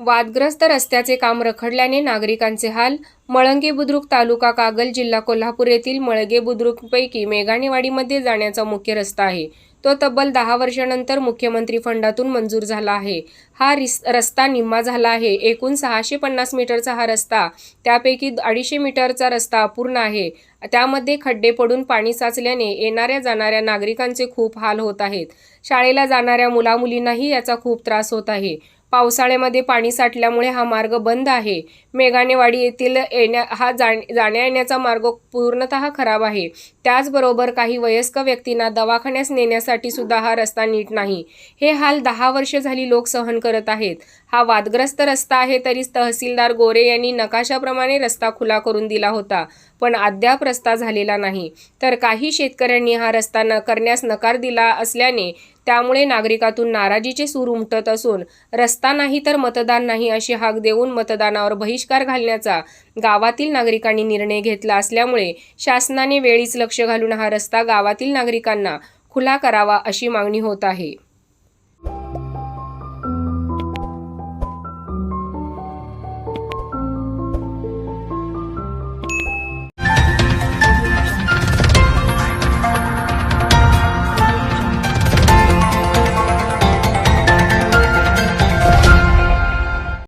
वादग्रस्त रस्त्याचे काम रखडल्याने नागरिकांचे हाल. मळंगे बुद्रुक तालुका कागल जिल्हा कोल्हापूर येथील मळगे बुद्रुकपैकी मेघाणेवाडीमध्ये जाण्याचा मुख्य रस्ता आहे. तो तब्बल दहा वर्षानंतर मुख्यमंत्री फंडातून मंजूर झाला आहे. हा रिस रस्ता निम्मा झाला आहे. एकूण सहाशे पन्नास मीटरचा हा रस्ता त्यापैकी अडीचशे मीटरचा रस्ता अपूर्ण आहे. त्यामध्ये खड्डे पडून पाणी साचल्याने येणाऱ्या जाणाऱ्या नागरिकांचे खूप हाल होत आहेत. शाळेला जाणाऱ्या मुलामुलींनाही याचा खूप त्रास होत आहे. पावसाळ्यामध्ये पाणी साठल्यामुळे हा मार्ग बंद आहे. मेघानेवाडी येथील येण्या हा जाण जाण्या येण्याचा मार्ग पूर्णतः खराब आहे. त्याचबरोबर काही वयस्क व्यक्तींना दवाखान्यास नेण्यासाठी सुद्धा हा रस्ता नीट नाही. हे हाल दहा वर्ष झाली लोक सहन करत आहेत. हा वादग्रस्त रस्ता आहे तरी तहसीलदार गोरे यांनी नकाशाप्रमाणे रस्ता खुला करून दिला होता. पण अद्याप रस्ता झालेला नाही. तर काही शेतकऱ्यांनी हा रस्ता न करण्यास नकार दिला असल्याने त्यामुळे नागरिकातून नाराजीचे सूर उमटत असून रस्ता नाही तर मतदान नाही अशी हाक देऊन मतदानावर बहिष्कार घालण्याचा गावातील नागरिकांनी निर्णय घेतला असल्यामुळे शासनाने वेळीच लक्ष घालून हा रस्ता गावातील नागरिकांना खुला करावा अशी मागणी होत आहे.